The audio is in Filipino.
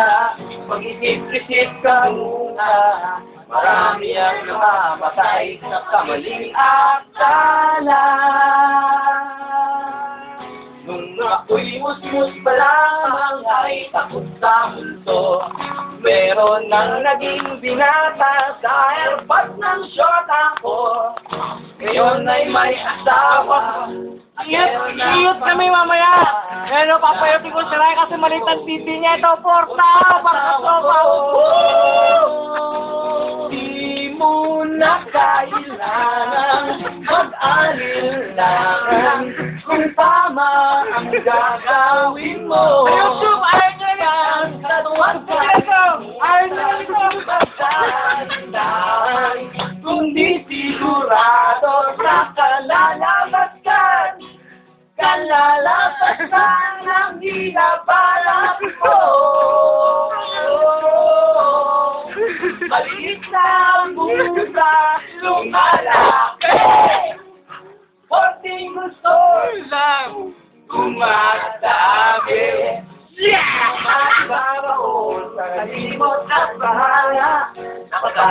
Kaya, mag-isip-isip ka muna. Marami ang namamatay sa kamaling akala. Nung ako'y musmus pa lamang ay takot sa multo Meron nang naging binata sa airpot ng short ako Ngayon ay may asawa Iyot, iyot kami mamaya. Pero papayutin ko siya kasi maliit ang titi niya. Ito, porta, baka sopa. Di mo na kailangan mag-alilangan Kung tama ang gagawin mo Ayun, Sub, ayaw niya na. Ang katuwag ka niya na. Pagkandaan Kung di sigurado sa kalalabasan Kalalabasan ang ginabalak ko Maliit na ang busa lumalaki Konting gusto lang Umatabi Yeah! Magbabaon sa kalimot at bahala. Nakata